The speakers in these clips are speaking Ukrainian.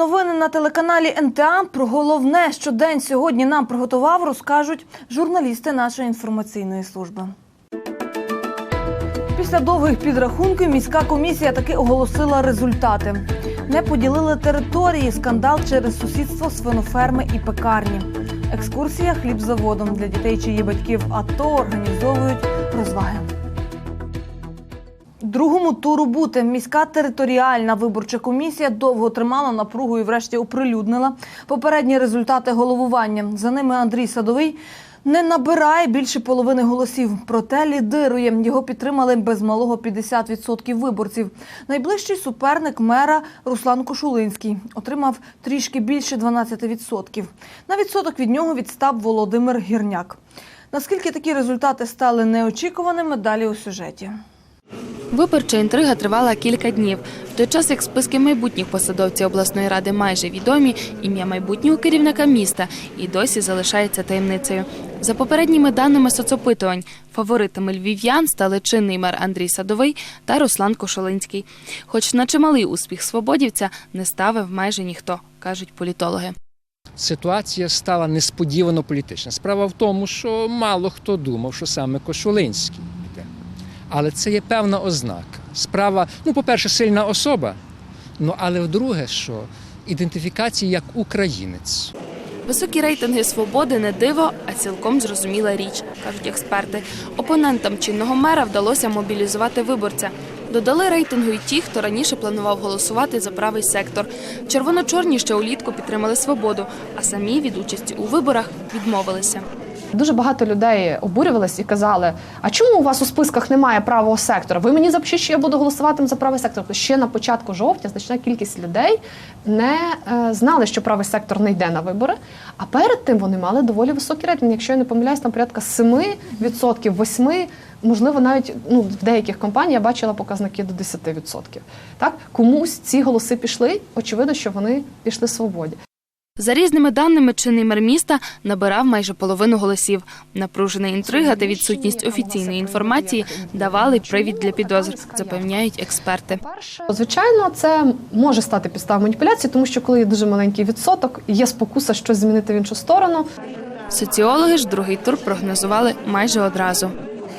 новини на телеканалі НТА. Про головне, що день сьогодні нам приготував, розкажуть журналісти нашої інформаційної служби. Після довгих підрахунків міська комісія таки оголосила результати. Не поділили території, скандал через сусідство свиноферми і пекарні. Екскурсія хлібзаводом для дітей, чиї батьків АТО організовують розваги. Другому туру бути міська територіальна виборча комісія довго тримала напругу і врешті оприлюднила попередні результати головування. За ними Андрій Садовий не набирає більше половини голосів. Проте лідирує. Його підтримали без малого 50% виборців. Найближчий суперник мера Руслан Кошулинський отримав трішки більше 12%. На відсоток від нього відстав Володимир Гірняк. Наскільки такі результати стали неочікуваними, далі у сюжеті. Виборча інтрига тривала кілька днів. В той час, як списки майбутніх посадовців обласної ради майже відомі, ім'я майбутнього керівника міста і досі залишається таємницею. За попередніми даними соцопитувань, фаворитами львів'ян стали чинний мер Андрій Садовий та Руслан Кошолинський. Хоч на чималий успіх свободівця не ставив майже ніхто, кажуть політологи. Ситуація стала несподівано політична. Справа в тому, що мало хто думав, що саме Кошулинський піде. Але це є певна ознака. Справа, ну, по-перше, сильна особа. Ну, але вдруге, що ідентифікація як українець. Високі рейтинги свободи не диво, а цілком зрозуміла річ, кажуть експерти. Опонентам чинного мера вдалося мобілізувати виборця. Додали рейтингу й ті, хто раніше планував голосувати за правий сектор. Червоно-чорні ще улітку підтримали свободу, а самі від участі у виборах відмовилися. Дуже багато людей обурювались і казали: а чому у вас у списках немає правого сектора? Ви мені запишіть, що я буду голосувати за правий сектор. Тобто ще на початку жовтня значна кількість людей не е, знали, що правий сектор не йде на вибори. А перед тим вони мали доволі високі рейтинги. Якщо я не помиляюсь, там порядка 7%, 8%, можливо, навіть ну, в деяких компаніях я бачила показники до 10%. Так комусь ці голоси пішли. Очевидно, що вони пішли свободі. За різними даними, чинний мер міста набирав майже половину голосів. Напружена інтрига та відсутність офіційної інформації давали привід для підозр, запевняють експерти. Звичайно, це може стати підставою маніпуляції, тому що коли є дуже маленький відсоток, є спокуса щось змінити в іншу сторону. Соціологи ж другий тур прогнозували майже одразу.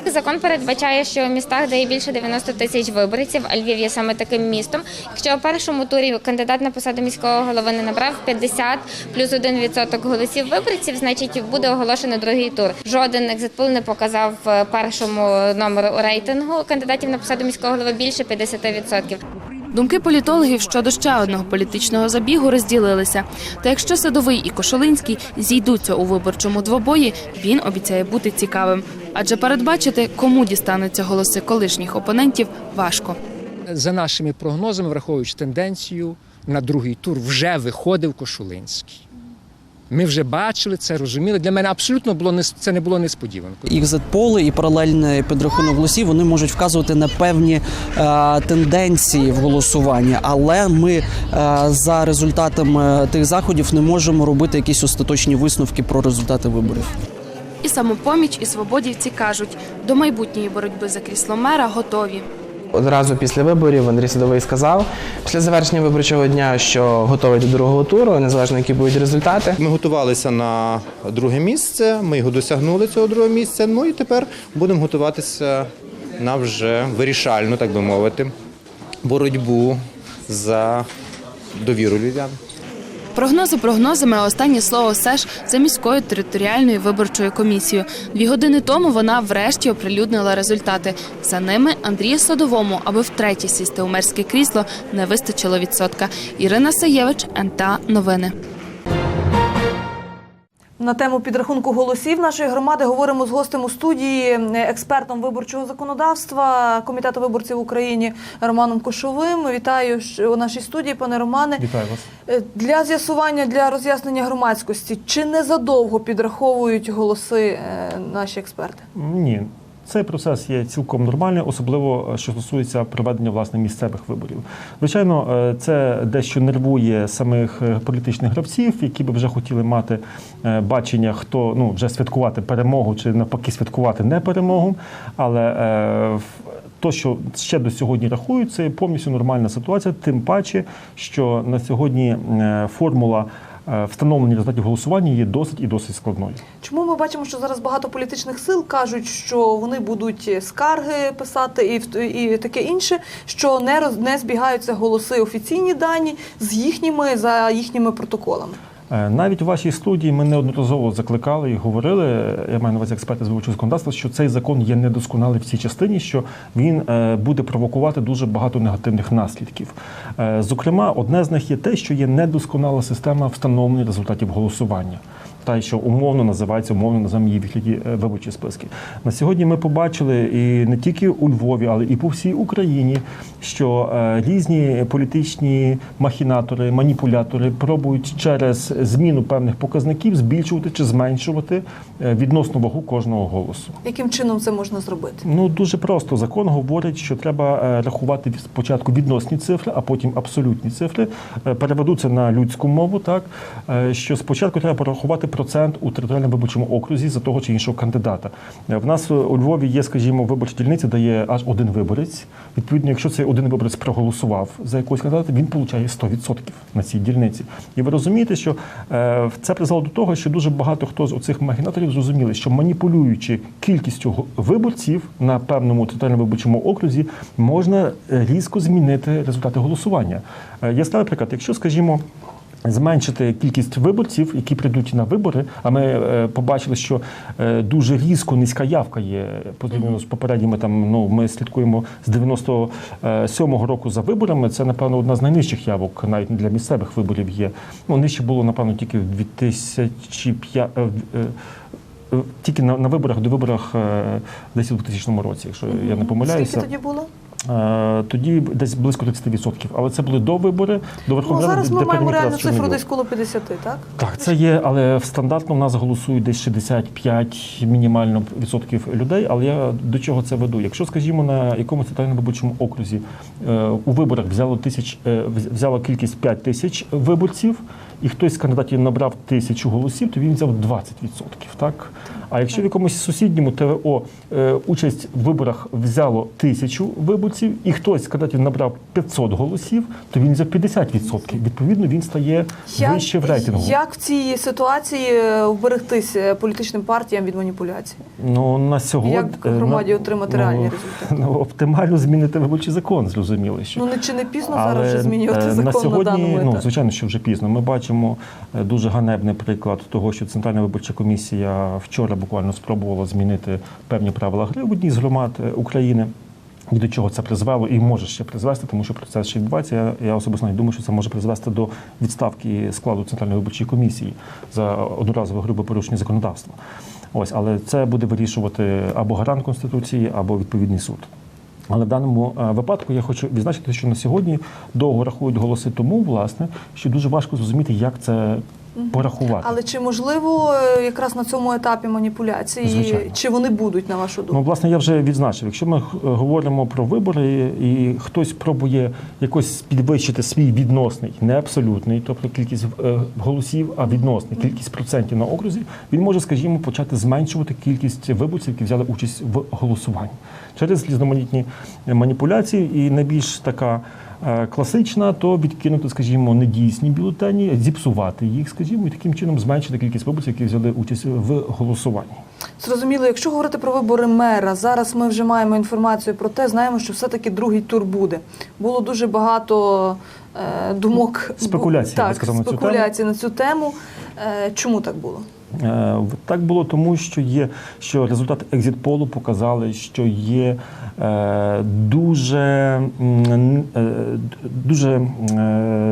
Закон передбачає, що в містах, де є більше 90 тисяч виборців, а Львів є саме таким містом. Якщо у першому турі кандидат на посаду міського голови не набрав 50 плюс 1% голосів виборців, значить буде оголошено другий тур. Жоден екзитпул не показав в першому номеру рейтингу кандидатів на посаду міського голови більше 50%. Думки політологів щодо ще одного політичного забігу розділилися. Та якщо Садовий і Кошолинський зійдуться у виборчому двобої, він обіцяє бути цікавим. Адже передбачити, кому дістануться голоси колишніх опонентів, важко. За нашими прогнозами, враховуючи тенденцію, на другий тур вже виходив Кошулинський. Ми вже бачили це, розуміли. Для мене абсолютно було не це не було несподіванкою. Екзит-поли і паралельний підрахунок голосів вони можуть вказувати на певні е, тенденції в голосуванні, але ми е, за результатами тих заходів не можемо робити якісь остаточні висновки про результати виборів. І самопоміч, і свободівці кажуть, до майбутньої боротьби за крісло мера готові. Одразу після виборів Андрій Садовий сказав після завершення виборчого дня, що готовий до другого туру, незалежно які будуть результати. Ми готувалися на друге місце. Ми його досягнули цього другого місця. Ну і тепер будемо готуватися на вже вирішальну, так би мовити, боротьбу за довіру львів'ян. Прогнози прогнозами, а останнє слово все ж за міською територіальною виборчою комісією. Дві години тому вона врешті оприлюднила результати. За ними Андрію Садовому, аби втретє сісти у мерське крісло, не вистачило відсотка. Ірина Саєвич, НТА Новини. На тему підрахунку голосів нашої громади говоримо з гостем у студії, е, експертом виборчого законодавства комітету виборців в Україні Романом Кошовим. Вітаю у нашій студії, пане Романе. Вітаю вас. Е, Для з'ясування для роз'яснення громадськості чи не задовго підраховують голоси е, наші експерти? Ні. Цей процес є цілком нормальний, особливо е, що стосується проведення власне місцевих виборів. Звичайно, е, це дещо нервує самих е, політичних гравців, які би вже хотіли мати бачення, хто ну вже святкувати перемогу чи навпаки святкувати не перемогу. Але то, що ще до сьогодні рахують, це повністю нормальна ситуація. Тим паче, що на сьогодні формула встановлення результатів голосування є досить і досить складною. Чому ми бачимо, що зараз багато політичних сил кажуть, що вони будуть скарги писати і і таке інше, що не роз не збігаються голоси офіційні дані з їхніми за їхніми протоколами? Е, Навіть у вашій студії ми неодноразово закликали і говорили, я маю на увазі експерти з виборчого законодавства, що цей закон є недосконалий в цій частині, що він е, буде провокувати дуже багато негативних наслідків. Е, Зокрема, одне з них є те, що є недосконала система встановлення результатів голосування. Та що умовно називається, умовно називаємо її в вигляді е, виборчі списки. На сьогодні ми побачили і не тільки у Львові, але і по всій Україні, що е, різні політичні махінатори, маніпулятори пробують через зміну певних показників збільшувати чи зменшувати е, відносну вагу кожного голосу. Яким чином це можна зробити? Ну дуже просто закон говорить, що треба рахувати спочатку відносні цифри, а потім абсолютні цифри. Переведу це на людську мову, так що спочатку треба порахувати процент у територіальному виборчому окрузі за того чи іншого кандидата. Е, В нас е, у Львові є, скажімо, виборча дільниця, де є аж один виборець. Відповідно, якщо цей один виборець проголосував за якогось кандидата, він получає 100% на цій дільниці. І ви розумієте, що е, це призвело до того, що дуже багато хто з оцих магінаторів зрозуміли, що маніпулюючи кількістю виборців на певному територіальному виборчому окрузі, можна різко змінити результати голосування. Е, Яскравий приклад, якщо, скажімо, Зменшити кількість виборців, які прийдуть на вибори. А ми е, побачили, що е, дуже різко низька явка є порівняно з попередніми. Там ну ми слідкуємо з 97-го року за виборами. Це напевно одна з найнижчих явок, навіть для місцевих виборів є. Ну нижче було напевно тільки в 2005 е, е, е, тільки на, на виборах до виборах е, десь у 2000 році, якщо я не помиляюся. Скільки тоді було? Е, Тоді десь близько 30%. Але це були до вибори, до Ну, Верховної Ради, зараз ми де маємо реальну цифру десь коло 50, так? Так, це є, але в стандартно в нас голосують десь 65 мінімально відсотків людей. Але я до чого це веду? Якщо, скажімо, на якомусь центральному виборчому окрузі е, у виборах взяло тисяч, е, взяла кількість 5 тисяч виборців, і хтось з кандидатів набрав тисячу голосів, то він взяв 20%. Так? А якщо в якомусь сусідньому ТВО е, участь в виборах взяло тисячу виборців, і хтось з кандидатів набрав 500 голосів, то він взяв 50%. Відповідно, він стає вище в рейтингу. як в цій ситуації е, вберегтися політичним партіям від маніпуляцій? Ну на сьогодні Як громаді отримати реальні результати? Ну, оптимально змінити виборчий закон, зрозуміло. Що. Ну не чи не пізно зараз вже змінювати е, закон на сьогодні, даному ну звичайно, що вже пізно. Ми бачимо е, дуже ганебний приклад того, що Центральна виборча комісія вчора буквально спробувала змінити певні правила гри в одній з громад е, України. І до чого це призвело і може ще призвести, тому що процес ще відбувається. Я, я особисто навіть думаю, що це може призвести до відставки складу центральної виборчої комісії за одноразове грубе порушення законодавства. Ось, але це буде вирішувати або гарант конституції, або відповідний суд. Але в даному е, випадку я хочу відзначити, що на сьогодні довго рахують голоси тому, власне, що дуже важко зрозуміти, як це порахувати. Але чи можливо е, якраз на цьому етапі маніпуляції, Звичайно. чи вони будуть на вашу думку? Ну, власне, я вже відзначив. Якщо ми е, говоримо про вибори, і хтось пробує якось підвищити свій відносний, не абсолютний, тобто кількість е, голосів, а відносний, кількість процентів на окрузі, він може, скажімо, почати зменшувати кількість виборців, які взяли участь в голосуванні через різноманітні маніпуляції. І найбільш така класична, то відкинути, скажімо, недійсні бюлетені, зіпсувати їх, скажімо, і таким чином зменшити кількість виборців, які взяли участь в голосуванні. Зрозуміло, якщо говорити про вибори мера, зараз ми вже маємо інформацію про те, знаємо, що все-таки другий тур буде. Було дуже багато е, думок Спекуляцій, так, сказав, на цю спекуляцій на цю тему. Е, чому так було? Е, Так було тому, що є що результати екзитполу показали, що є е, дуже, е, дуже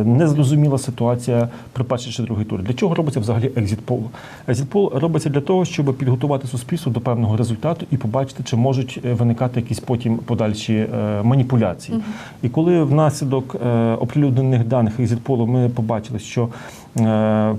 незрозуміла ситуація при перший чи другий тур. Для чого робиться взагалі екзитпол? Екзитпол робиться для того, щоб підготувати суспільство до певного результату і побачити, чи можуть виникати якісь потім подальші маніпуляції. І коли внаслідок оприлюднених даних екзитполу ми побачили, що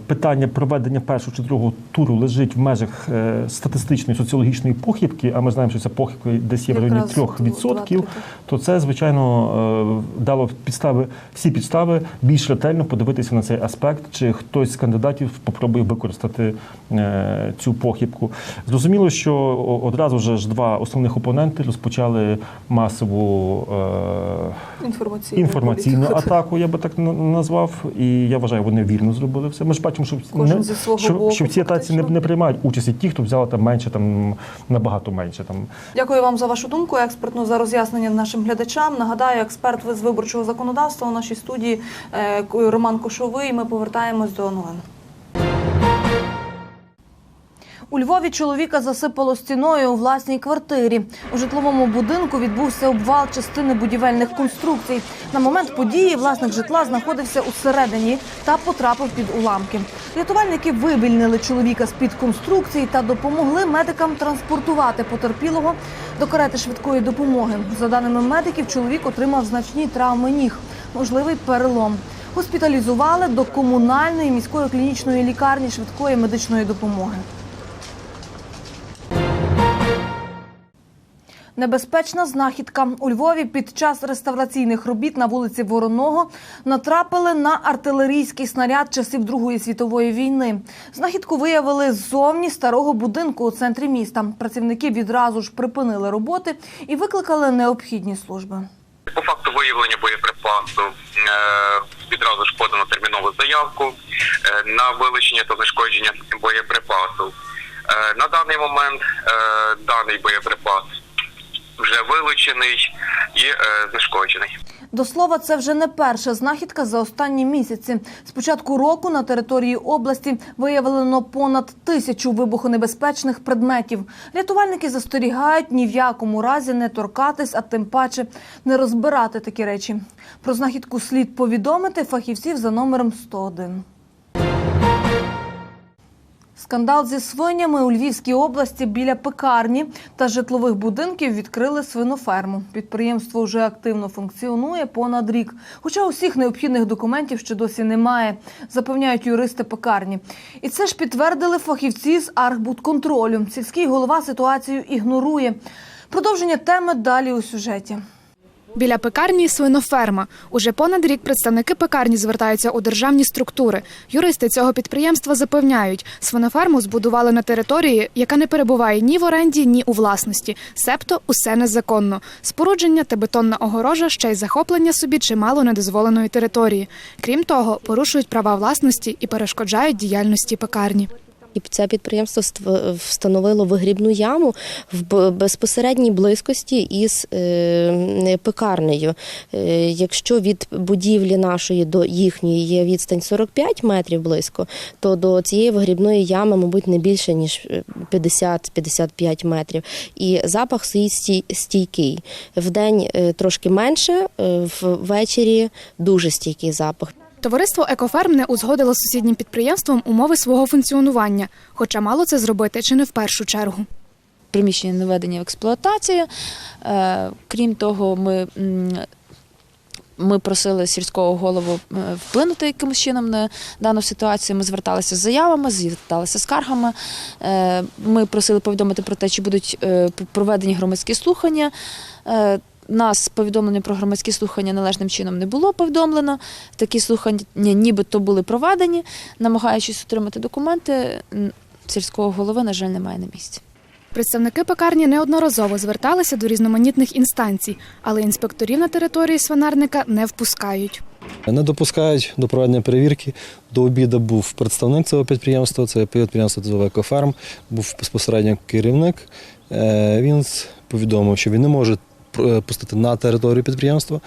питання проведення першого чи другого туру лежить в межах е, статистичної соціологічної похибки, а ми знаємо, що ця похибка десь є в районі 3%, два-три. то це, звичайно, е, дало підстави, всі підстави більш ретельно подивитися на цей аспект, чи хтось з кандидатів попробує використати е, цю похибку. Зрозуміло, що одразу же ж два основних опоненти розпочали масову е, Інформаційно. інформаційну атаку, я би так назвав. І я вважаю, вони вірно зробили все. Ми ж бачимо, що, Кожен не- зі свого що, боку, що в цій атаці не, не приймають участі ті, хто взяли там менше, там набагато менше. Там Дякую вам за вашу думку, експертну за роз'яснення нашим глядачам. Нагадаю, експерт з виборчого законодавства у нашій студії е, Роман Кошовий. Ми повертаємось до новин. У Львові чоловіка засипало стіною у власній квартирі. У житловому будинку відбувся обвал частини будівельних конструкцій. На момент події власник житла знаходився усередині та потрапив під уламки. Рятувальники вивільнили чоловіка з під конструкції та допомогли медикам транспортувати потерпілого до карети швидкої допомоги. За даними медиків, чоловік отримав значні травми ніг, можливий перелом. Госпіталізували до комунальної міської клінічної лікарні швидкої медичної допомоги. Небезпечна знахідка у Львові під час реставраційних робіт на вулиці Вороного натрапили на артилерійський снаряд часів Другої світової війни. Знахідку виявили ззовні старого будинку у центрі міста. Працівники відразу ж припинили роботи і викликали необхідні служби. По факту виявлення боєприпасу е, відразу ж подано термінову заявку е, на вилучення та знешкодження боєприпасу. Е, на даний момент даний боєприпас вже вилучений і е, знешкоджений. До слова, це вже не перша знахідка за останні місяці. З початку року на території області виявлено понад тисячу вибухонебезпечних предметів. Рятувальники застерігають ні в якому разі не торкатись, а тим паче не розбирати такі речі. Про знахідку слід повідомити фахівців за номером 101. Скандал зі свинями у Львівській області біля пекарні та житлових будинків відкрили свиноферму. Підприємство вже активно функціонує понад рік, хоча усіх необхідних документів ще досі немає, запевняють юристи пекарні. І це ж підтвердили фахівці з Архбудконтролю. Сільський голова ситуацію ігнорує. Продовження теми далі у сюжеті. Біля пекарні свиноферма. Уже понад рік представники пекарні звертаються у державні структури. Юристи цього підприємства запевняють, свиноферму збудували на території, яка не перебуває ні в оренді, ні у власності. Себто усе незаконно. Спорудження та бетонна огорожа ще й захоплення собі чимало недозволеної території. Крім того, порушують права власності і перешкоджають діяльності пекарні. І це підприємство ство- встановило вигрібну яму в безпосередній близькості із е, пекарнею. Е, Якщо від будівлі нашої до їхньої є відстань 45 метрів близько, то до цієї вигрібної ями, мабуть, не більше ніж е, 50-55 метрів. І запах стоїть стій- стійкий. Вдень е, трошки менше, е, ввечері дуже стійкий запах. Товариство Екоферм не узгодило з сусіднім підприємством умови свого функціонування, хоча мало це зробити чи не в першу чергу. приміщення не введені в експлуатацію. Е, Крім того, ми, ми просили сільського голову е, вплинути якимось чином на дану ситуацію. Ми зверталися з заявами, зверталися з скаргами. Е, Ми просили повідомити про те, чи будуть проведені громадські слухання. Нас повідомлення про громадські слухання належним чином не було повідомлено. Такі слухання нібито були проведені, намагаючись отримати документи. Сільського голови, на жаль, немає на місці. Представники пекарні неодноразово зверталися до різноманітних інстанцій, але інспекторів на території свинарника не впускають. Не допускають до проведення перевірки. До обіду був представник цього підприємства, це підприємство ТЗОВ «Екоферм», був безпосередньо керівник. Е, Він повідомив, що він не може пустити на територію підприємства,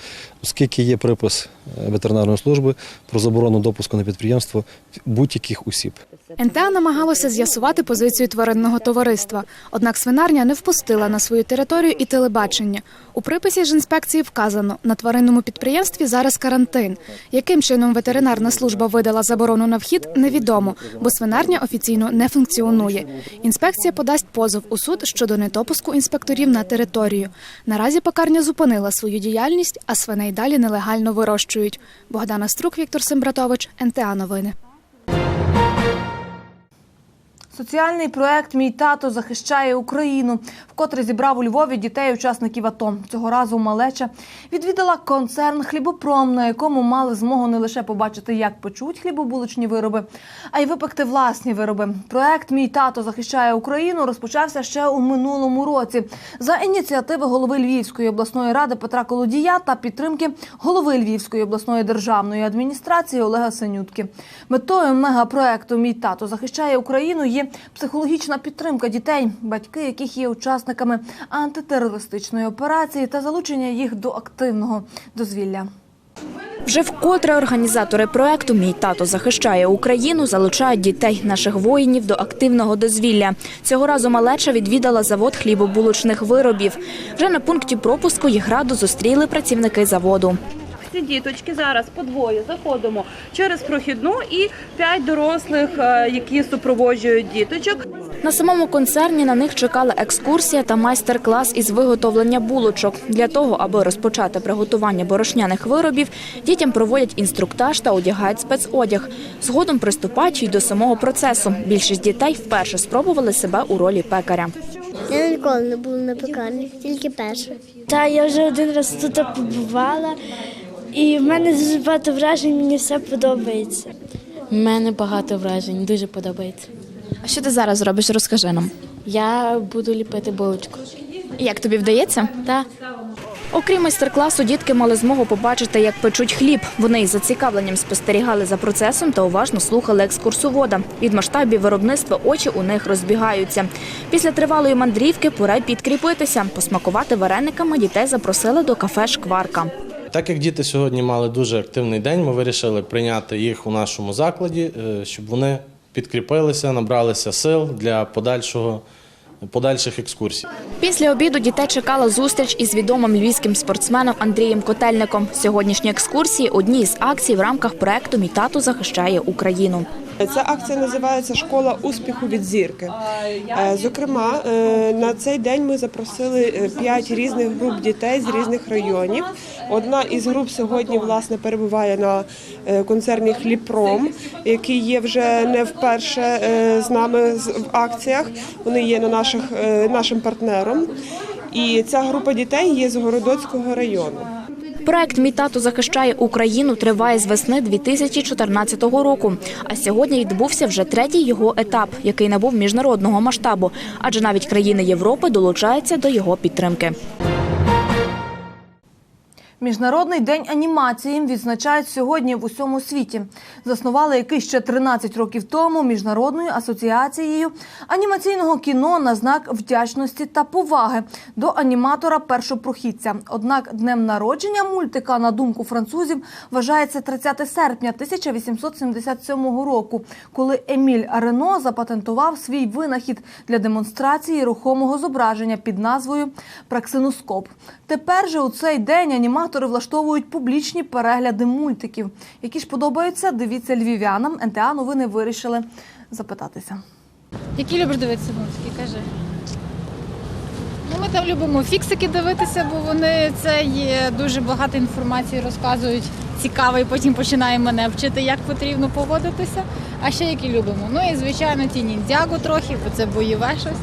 оскільки є припис е, ветеринарної служби про заборону допуску на підприємство будь-яких осіб. НТА намагалося з'ясувати позицію тваринного товариства, однак свинарня не впустила на свою територію і телебачення. У приписі ж інспекції вказано, на тваринному підприємстві зараз карантин. Яким чином ветеринарна служба видала заборону на вхід, невідомо, бо свинарня офіційно не функціонує. Інспекція подасть позов у суд щодо недопуску інспекторів на територію. Наразі пекарня зупинила свою діяльність, а свиней далі нелегально вирощують. Богдана Струк, Віктор Сембратович, НТА Новини. Соціальний проект Мій тато захищає Україну, вкотре зібрав у Львові дітей учасників АТО. Цього разу малеча відвідала концерн Хлібопром, на якому мали змогу не лише побачити, як печуть хлібобулочні вироби, а й випекти власні вироби. Проект Мій тато захищає Україну розпочався ще у минулому році за ініціативи голови Львівської обласної ради Петра Колодія та підтримки голови Львівської обласної державної адміністрації Олега Синютки. Метою мегапроекту Мій тато захищає Україну є психологічна підтримка дітей, батьки яких є учасниками антитерористичної операції та залучення їх до активного дозвілля. Вже вкотре організатори проекту Мій тато захищає Україну залучають дітей наших воїнів до активного дозвілля. Цього разу малеча відвідала завод хлібобулочних виробів. Вже на пункті пропуску їх раду зустріли працівники заводу. Ці діточки зараз по двоє заходимо через прохідну і п'ять дорослих, е, які супроводжують діточок. На самому концерні на них чекала екскурсія та майстер-клас із виготовлення булочок. Для того, аби розпочати приготування борошняних виробів, дітям проводять інструктаж та одягають спецодяг. Згодом приступають й до самого процесу. Більшість дітей вперше спробували себе у ролі пекаря. Я ніколи не була на пекарні, тільки перша. Та я вже один раз тут побувала, і в мене дуже багато вражень, мені все подобається. У мене багато вражень, дуже подобається. А що ти зараз робиш? Розкажи нам. Я буду ліпити булочку. Як тобі вдається? Так. Окрім майстер-класу, дітки мали змогу побачити, як печуть хліб. Вони із зацікавленням спостерігали за процесом та уважно слухали екскурсовода. Від масштабів виробництва очі у них розбігаються. Після тривалої мандрівки пора підкріпитися. Посмакувати варениками дітей запросили до кафе Шкварка. Так як діти сьогодні мали дуже активний день, ми вирішили прийняти їх у нашому закладі, е, щоб вони підкріпилися, набралися сил для подальшого, подальших екскурсій. Після обіду дітей чекала зустріч із відомим львівським спортсменом Андрієм Котельником. Сьогоднішні екскурсії одні з акцій в рамках проекту Мій тато захищає Україну. Ця акція називається Школа успіху від зірки. Е, Зокрема, е, на цей день ми запросили е, п'ять різних груп дітей з різних районів. Одна із груп сьогодні власне перебуває на концерні Хліпром, який є вже не вперше з нами в акціях. Вони є на наших е, нашим партнером. І ця група дітей є з Городоцького району. Проект Мій тато захищає Україну триває з весни 2014 року. А сьогодні відбувся вже третій його етап, який набув міжнародного масштабу, адже навіть країни Європи долучаються до його підтримки. Міжнародний день анімації відзначають сьогодні в усьому світі. Заснували який ще 13 років тому міжнародною асоціацією анімаційного кіно на знак вдячності та поваги до аніматора першопрохідця. Однак днем народження мультика, на думку французів, вважається 30 серпня 1877 року, коли Еміль Рено запатентував свій винахід для демонстрації рухомого зображення під назвою Праксиноскоп. Тепер же у цей день аніматори влаштовують публічні перегляди мультиків, які ж подобаються. Дивіться львів'янам. НТА новини вирішили запитатися. Які любиш дивитися мультики? Кажи. Ну, ми там любимо фіксики дивитися, бо вони це є дуже багато інформації розказують цікаво, і потім починає мене вчити, як потрібно поводитися. А ще які любимо? Ну і звичайно ті ніндзягу трохи, бо це бойове щось.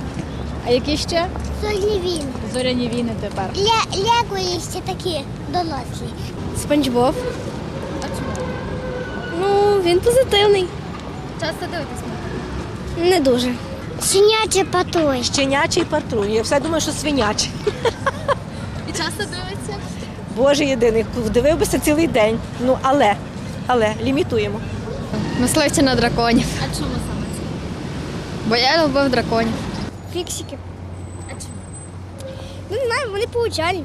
А які ще? Зоряні війни. Зоряні війни тепер. Ле- Лего є ще такі дорослі. Спанч Боб. А чому? Ну, він позитивний. Часто дивитися. Не дуже. Щенячий патруль. Щенячий патруль. Я все думаю, що свинячий. І часто дивиться? Боже єдиний, дивився цілий день. Ну але, але лімітуємо. Мисливці на драконів. А чому саме це? Бо я любив драконів. Фіксики. А чому? Ну, не знаю, вони поучальні.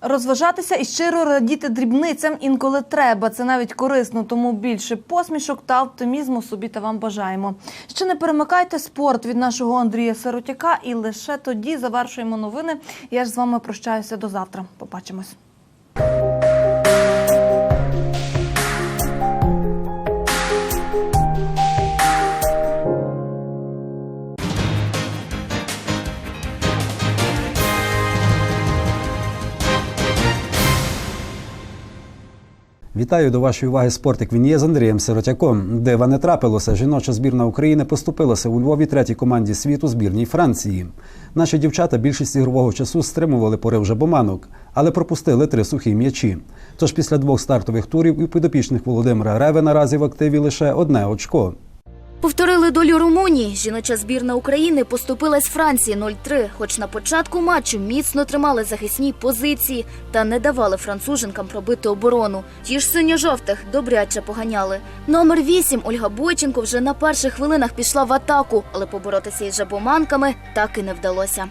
Розважатися і щиро радіти дрібницям інколи треба. Це навіть корисно, тому більше посмішок та оптимізму собі та вам бажаємо. Ще не перемикайте спорт від нашого Андрія Сиротяка, і лише тоді завершуємо новини. Я ж з вами прощаюся до завтра. Побачимось. Вітаю до вашої уваги спортик. Він є з Андрієм Сиротяком. Дива не трапилося. Жіноча збірна України поступилася у Львові третій команді світу збірній Франції. Наші дівчата більшість ігрового часу стримували порив жабоманок, але пропустили три сухі м'ячі. Тож після двох стартових турів у підопічних Володимира Реви наразі в активі лише одне очко. Повторили долю Румунії. Жіноча збірна України поступилась Франції 0-3, хоч на початку матчу міцно тримали захисні позиції та не давали француженкам пробити оборону. Ті ж синьо-жовтих добряче поганяли. Номер 8 Ольга Бойченко вже на перших хвилинах пішла в атаку, але поборотися із жабоманками так і не вдалося.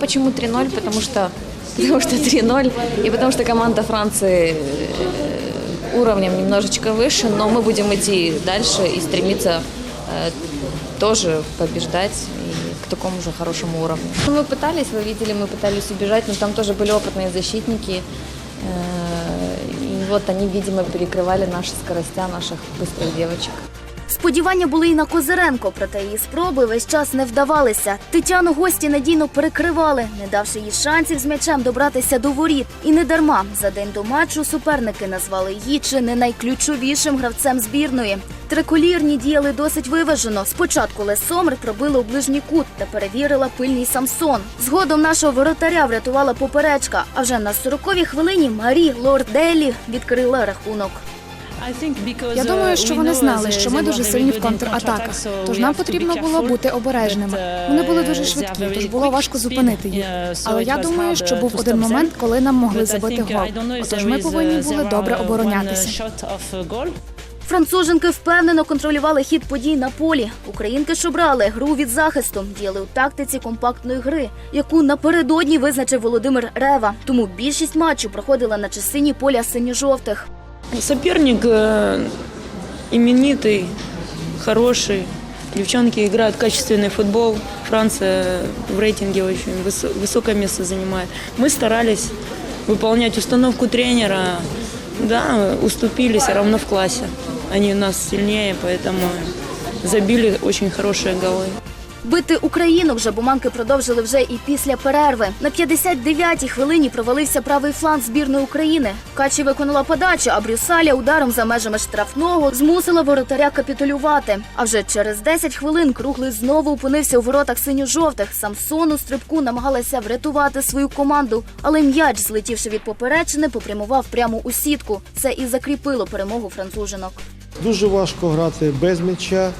Почему 3-0? Потому что, потому что 3-0 и потому что команда Франции э, уровнем немножечко выше, но мы будем идти дальше и стремиться э, тоже побеждать и к такому же хорошему уровню. Ну, Мы пытались, вы видели, мы пытались убежать, но там тоже были опытные защитники. э, И вот они, видимо, перекрывали наши скоростя наших быстрых девочек. Сподівання були і на Козиренко, проте її спроби весь час не вдавалися. Тетяну гості надійно перекривали, не давши їй шансів з м'ячем добратися до воріт. І не дарма за день до матчу суперники назвали її чи не найключовішим гравцем збірної. Триколірні діяли досить виважено. Спочатку Лесомр пробили у ближній кут та перевірила пильний Самсон. Згодом нашого воротаря врятувала поперечка. А вже на 40-й хвилині Марі Лорделі відкрила рахунок. Я думаю, що вони знали, що ми дуже сильні в контратаках, тож нам потрібно було бути обережними. Вони були дуже швидкі, тож було важко зупинити їх. Але я думаю, що був один момент, коли нам могли забити гол. Отож ми повинні були добре оборонятися. Француженки впевнено контролювали хід подій на полі. Українки ж обрали гру від захисту, діяли у тактиці компактної гри, яку напередодні визначив Володимир Рева. Тому більшість матчу проходила на частині поля синьо-жовтих. Соперник э, именитый, хороший. Девчонки играют качественный футбол. Франция в рейтинге очень высо- высокое место занимает. Мы старались выполнять установку тренера. Да, уступили все равно в классе. Они у нас сильнее, поэтому забили очень хорошие голы. Бити українок жабоманки продовжили вже і після перерви. На 59-й хвилині провалився правий фланг збірної України. Качі виконала подачу, а Брюсаля ударом за межами штрафного змусила воротаря капітулювати. А вже через 10 хвилин круглий знову опинився у воротах синьо-жовтих. Самсон у стрибку намагалася врятувати свою команду, але м'яч, злетівши від поперечини, попрямував прямо у сітку. Це і закріпило перемогу француженок. Дуже важко грати без м'яча.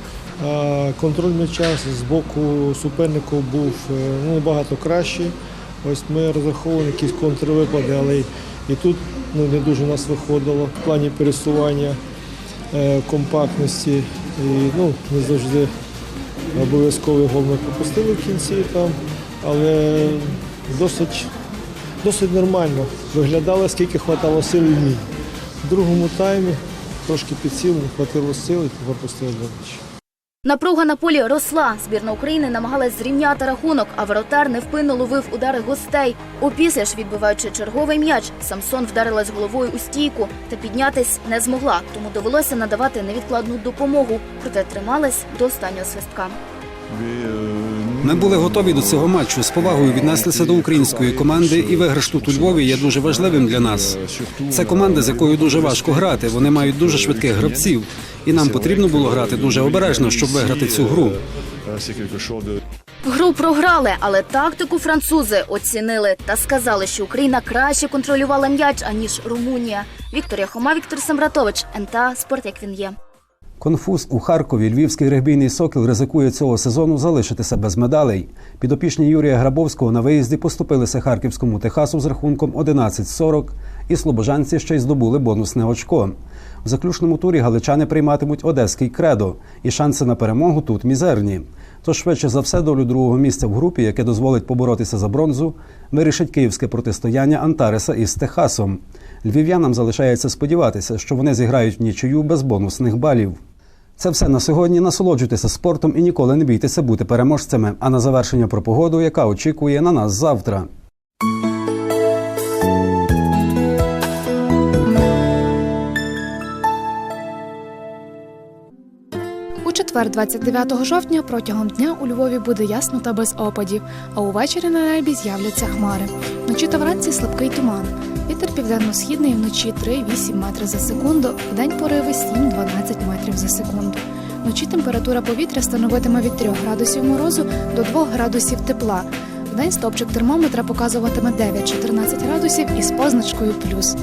А, Контроль м'яча з боку супернику був е, ну, набагато кращий. Ось ми розраховували якісь контрвипади, але і тут ну, не дуже нас виходило в плані пересування, е, компактності. І, ну, не завжди обов'язковий гол ми пропустили в кінці там, але досить, досить нормально виглядало, скільки хватало сил і ні. В другому таймі трошки підсіли, не хватило сил і пропустили м'яча. Напруга на полі росла. Збірна України намагалась зрівняти рахунок, а воротар невпинно ловив удари гостей. Опісля ж, відбиваючи черговий м'яч, Самсон вдарилась головою у стійку та піднятись не змогла, тому довелося надавати невідкладну допомогу, проте трималась до останнього свистка. Ми були готові до цього матчу. З повагою віднеслися до української команди, і виграш тут у Львові є дуже важливим для нас. Це команда, з якою дуже важко грати. Вони мають дуже швидких гравців, і нам потрібно було грати дуже обережно, щоб виграти цю гру. Гру програли, але тактику французи оцінили та сказали, що Україна краще контролювала м'яч аніж Румунія. Вікторія Хома, Віктор Сембратович, НТА Спорт як він є. Конфуз у Харкові. Львівський регбійний сокіл ризикує цього сезону залишитися без медалей. Підопічні Юрія Грабовського на виїзді поступилися харківському Техасу з рахунком 11-40, і слобожанці ще й здобули бонусне очко. В заключному турі галичани прийматимуть одеський кредо, і шанси на перемогу тут мізерні. Тож швидше за все долю другого місця в групі, яке дозволить поборотися за бронзу, вирішить київське протистояння Антареса із Техасом. Львів'янам залишається сподіватися, що вони зіграють в нічию без бонусних балів. Це все на сьогодні. Насолоджуйтеся спортом і ніколи не бійтеся бути переможцями. А на завершення про погоду, яка очікує на нас завтра. У четвер, 29 жовтня, протягом дня у Львові буде ясно та без опадів, а увечері на небі з'являться хмари. Вночі та вранці слабкий туман. Вітер південно-східний вночі 3-8 метрів за секунду, в день пориви 7-12 метрів за секунду. Вночі температура повітря становитиме від 3 градусів морозу до 2 градусів тепла. В день стопчик термометра показуватиме 9-14 градусів із позначкою плюс.